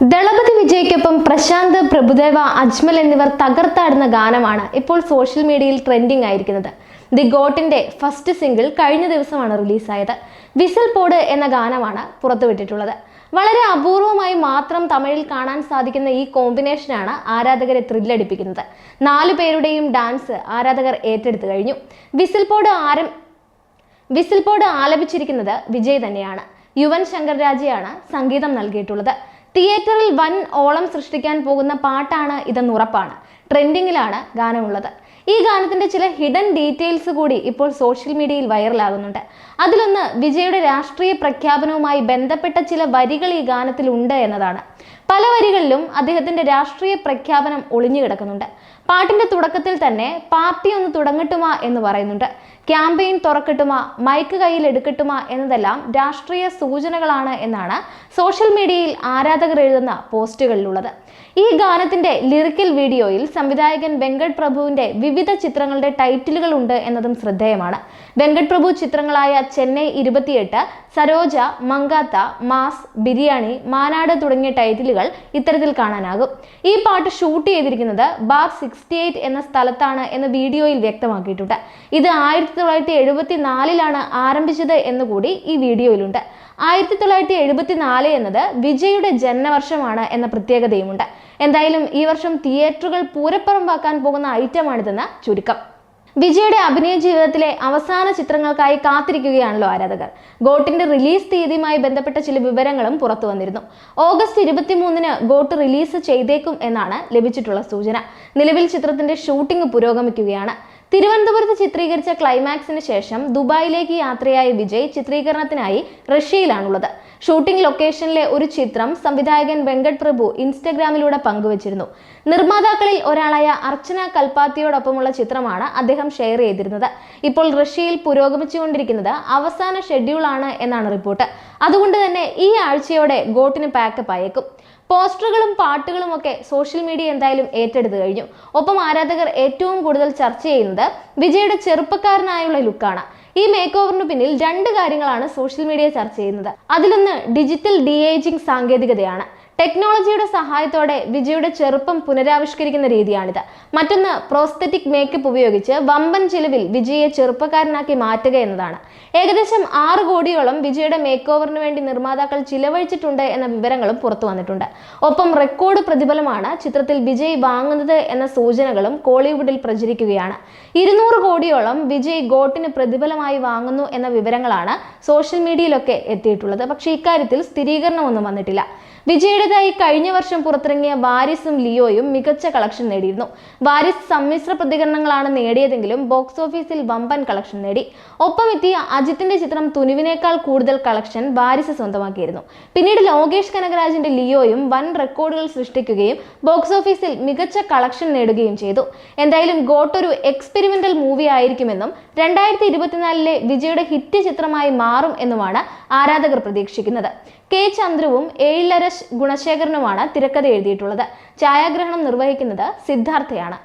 ദളപതി വിജയ്ക്കൊപ്പം പ്രശാന്ത് പ്രഭുദേവ അജ്മൽ എന്നിവർ തകർത്താടുന്ന ഗാനമാണ് ഇപ്പോൾ സോഷ്യൽ മീഡിയയിൽ ട്രെൻഡിംഗ് ആയിരിക്കുന്നത്. ദി ഗോട്ടിന്റെ ഫസ്റ്റ് സിംഗിൾ കഴിഞ്ഞ ദിവസമാണ് റിലീസായത്. വിസിൽ പോഡ് എന്ന ഗാനമാണ് പുറത്തുവിട്ടിട്ടുള്ളത്. വളരെ അപൂർവമായി മാത്രം തമിഴിൽ കാണാൻ സാധിക്കുന്ന ഈ കോമ്പിനേഷനാണ് ആരാധകരെ ത്രില്ലടിപ്പിക്കുന്നത്. നാലു പേരുടെയും ഡാൻസ് ആരാധകർ ഏറ്റെടുത്തു കഴിഞ്ഞു. വിസിൽ പോഡ് ആരം വിസിൽ പോഡ് ആലപിച്ചിരിക്കുന്നത് വിജയ് തന്നെയാണ്. യുവൻ ശങ്കർ രാജയാണ് സംഗീതം നൽകിയിട്ടുള്ളത്. തിയേറ്ററിൽ വൻ ഓളം സൃഷ്ടിക്കാൻ പോകുന്ന പാട്ടാണ് ഇതെന്ന് ഉറപ്പാണ്. ട്രെൻഡിങ്ങിലാണ് ഗാനമുള്ളത്. ഈ ഗാനത്തിന്റെ ചില ഹിഡൻ ഡീറ്റെയിൽസ് കൂടി ഇപ്പോൾ സോഷ്യൽ മീഡിയയിൽ വൈറലാകുന്നുണ്ട്. അതിലൊന്ന് വിജയുടെ രാഷ്ട്രീയ പ്രഖ്യാപനവുമായി ബന്ധപ്പെട്ട ചില വരികൾ ഈ ഗാനത്തിൽ ഉണ്ട് എന്നതാണ്. പല വരികളിലും അദ്ദേഹത്തിന്റെ രാഷ്ട്രീയ പ്രഖ്യാപനം ഒളിഞ്ഞു കിടക്കുന്നുണ്ട് പാട്ടിന്റെ തുടക്കത്തിൽ തന്നെ പാർട്ടി ഒന്ന് തുടങ്ങട്ടുമാ എന്ന് പറയുന്നുണ്ട്. ക്യാമ്പയിൻ തുറക്കട്ടുമാ മൈക്ക് കയ്യിൽ എടുക്കട്ടുമാ എന്നതെല്ലാം രാഷ്ട്രീയ സൂചനകളാണ് എന്നാണ് സോഷ്യൽ മീഡിയയിൽ ആരാധകർ എഴുതുന്ന പോസ്റ്റുകളിലുള്ളത്. ഈ ഗാനത്തിന്റെ ലിറിക്കൽ വീഡിയോയിൽ സംവിധായകൻ വെങ്കട് പ്രഭുവിന്റെ വിവിധ ചിത്രങ്ങളുടെ ടൈറ്റിലുകൾ ഉണ്ട് എന്നതും ശ്രദ്ധേയമാണ്. വെങ്കട് പ്രഭു ചിത്രങ്ങളായ ചെന്നൈ ഇരുപത്തിയെട്ട് സരോജ മങ്കാത്ത മാസ് ബിരിയാണി മാനാട് തുടങ്ങിയ ടൈറ്റിലുകൾ ഇത്തരത്തിൽ കാണാനാകും. ഈ പാട്ട് ഷൂട്ട് ചെയ്തിരിക്കുന്നത് ബാർ സിക്സ്റ്റി എന്ന സ്ഥലത്താണ് എന്ന് വീഡിയോയിൽ വ്യക്തമാക്കിയിട്ടുണ്ട്. ഇത് ആയിരത്തി തൊള്ളായിരത്തി എഴുപത്തി നാലിലാണ് ആരംഭിച്ചത് എന്നുകൂടി ഈ വീഡിയോയിലുണ്ട്. ആയിരത്തി തൊള്ളായിരത്തി എഴുപത്തി നാല് എന്നത് വിജയുടെ ജന്മവർഷമാണ് എന്ന പ്രത്യേകതയുമുണ്ട്. എന്തായാലും ഈ വർഷം തിയേറ്ററുകൾ പൂരപ്പുറമ്പാക്കാൻ പോകുന്ന ഐറ്റമാണിതെന്ന് ചുരുക്കം. വിജയുടെ അഭിനയ ജീവിതത്തിലെ അവസാന ചിത്രങ്ങൾക്കായി കാത്തിരിക്കുകയാണല്ലോ ആരാധകർ. ഗോട്ടിന്റെ റിലീസ് തീയതിയുമായി ബന്ധപ്പെട്ട ചില വിവരങ്ങളും പുറത്തു വന്നിരുന്നു. ഓഗസ്റ്റ് ഇരുപത്തിമൂന്നിന് ഗോട്ട് റിലീസ് ചെയ്തേക്കും എന്നാണ് ലഭിച്ചിട്ടുള്ള സൂചന. നിലവിൽ ചിത്രത്തിന്റെ ഷൂട്ടിംഗ് പുരോഗമിക്കുകയാണ്. തിരുവനന്തപുരത്ത് ചിത്രീകരിച്ച ക്ലൈമാക്സിന് ശേഷം ദുബായിലേക്ക് യാത്രയായ വിജയ് ചിത്രീകരണത്തിനായി റഷ്യയിലാണുള്ളത്. ഷൂട്ടിംഗ് ലൊക്കേഷനിലെ ഒരു ചിത്രം സംവിധായകൻ വെങ്കട് പ്രഭു ഇൻസ്റ്റഗ്രാമിലൂടെ പങ്കുവച്ചിരുന്നു. നിർമ്മാതാക്കളിൽ ഒരാളായ അർച്ചന കൽപ്പാത്തിയോടൊപ്പമുള്ള ചിത്രമാണ് അദ്ദേഹം ഷെയർ ചെയ്തിരുന്നത്. ഇപ്പോൾ റഷ്യയിൽ പുരോഗമിച്ചുകൊണ്ടിരിക്കുന്നത് അവസാന ഷെഡ്യൂളാണ് എന്നാണ് റിപ്പോർട്ട്. അതുകൊണ്ട് തന്നെ ഈ ആഴ്ചയോടെ ഗോട്ടിന് പാക്കപ്പ് അയക്കും പോസ്റ്ററുകളും പാട്ടുകളും ഒക്കെ സോഷ്യൽ മീഡിയ എന്തായാലും ഏറ്റെടുത്തു കഴിഞ്ഞു. ഒപ്പം ആരാധകർ ഏറ്റവും കൂടുതൽ ചർച്ച ചെയ്യുന്നത് വിജയുടെ ചെറുപ്പക്കാരനായുള്ള ലുക്കാണ്. ഈ മേക്ക് ഓവറിന് പിന്നിൽ രണ്ട് കാര്യങ്ങളാണ് സോഷ്യൽ മീഡിയ ചർച്ച ചെയ്യുന്നത്. അതിലൊന്ന് ഡിജിറ്റൽ ഡി ഏജിംഗ് സാങ്കേതികതയാണ്. ടെക്നോളജിയുടെ സഹായത്തോടെ വിജയുടെ ചെറുപ്പം പുനരാവിഷ്കരിക്കുന്ന രീതിയാണിത്. മറ്റൊന്ന് പ്രോസ്തറ്റിക് മേക്കപ്പ് ഉപയോഗിച്ച് വമ്പൻ ചിലവിൽ വിജയെ ചെറുപ്പക്കാരനാക്കി മാറ്റുക എന്നതാണ്. ഏകദേശം ആറ് കോടിയോളം വിജയുടെ മേക്ക് ഓവറിന് വേണ്ടി നിർമ്മാതാക്കൾ ചിലവഴിച്ചിട്ടുണ്ട് എന്ന വിവരങ്ങളും പുറത്തു വന്നിട്ടുണ്ട്. ഒപ്പം റെക്കോർഡ് പ്രതിഫലമാണ് ചിത്രത്തിൽ വിജയ് വാങ്ങുന്നത് എന്ന സൂചനകളും കോളിവുഡിൽ പ്രചരിക്കുകയാണ്. ഇരുന്നൂറ് കോടിയോളം വിജയ് ഗോട്ടിന് പ്രതിഫലമായി വാങ്ങുന്നു എന്ന വിവരങ്ങളാണ് സോഷ്യൽ മീഡിയയിലൊക്കെ എത്തിയിട്ടുള്ളത്. പക്ഷേ ഇക്കാര്യത്തിൽ സ്ഥിരീകരണമൊന്നും വന്നിട്ടില്ല. വിജയുടേതായി കഴിഞ്ഞ വർഷം പുറത്തിറങ്ങിയ വാരിസും ലിയോയും മികച്ച കളക്ഷൻ നേടിയിരുന്നു. വാരിസ് സമ്മിശ്ര പ്രതികരണങ്ങളാണ് നേടിയതെങ്കിലും ബോക്സ് ഓഫീസിൽ വമ്പൻ കളക്ഷൻ നേടി. ഒപ്പം എത്തിയ അജിത്തിന്റെ ചിത്രം തുനുവിനേക്കാൾ കൂടുതൽ കളക്ഷൻ വാരിസ് സ്വന്തമാക്കിയിരുന്നു. പിന്നീട് ലോകേഷ് കനകരാജിന്റെ ലിയോയും വൻ റെക്കോർഡുകൾ സൃഷ്ടിക്കുകയും ബോക്സ് ഓഫീസിൽ മികച്ച കളക്ഷൻ നേടുകയും ചെയ്തു. എന്തായാലും ഗോട്ട് ഒരു എക്സ്പെരിമെന്റൽ മൂവി ആയിരിക്കുമെന്നും രണ്ടായിരത്തി ഇരുപത്തിനാലിലെ വിജയുടെ ഹിറ്റ് ചിത്രമായി മാറും എന്നുമാണ് ആരാധകർ പ്രതീക്ഷിക്കുന്നത്. കെ ചന്ദ്രുവും ഏഴിലരശ് ഗുണശേഖരനുമാണ് തിരക്കഥ എഴുതിയിട്ടുള്ളത്. ഛായാഗ്രഹണം നിർവഹിക്കുന്നത് സിദ്ധാർത്ഥയാണ്.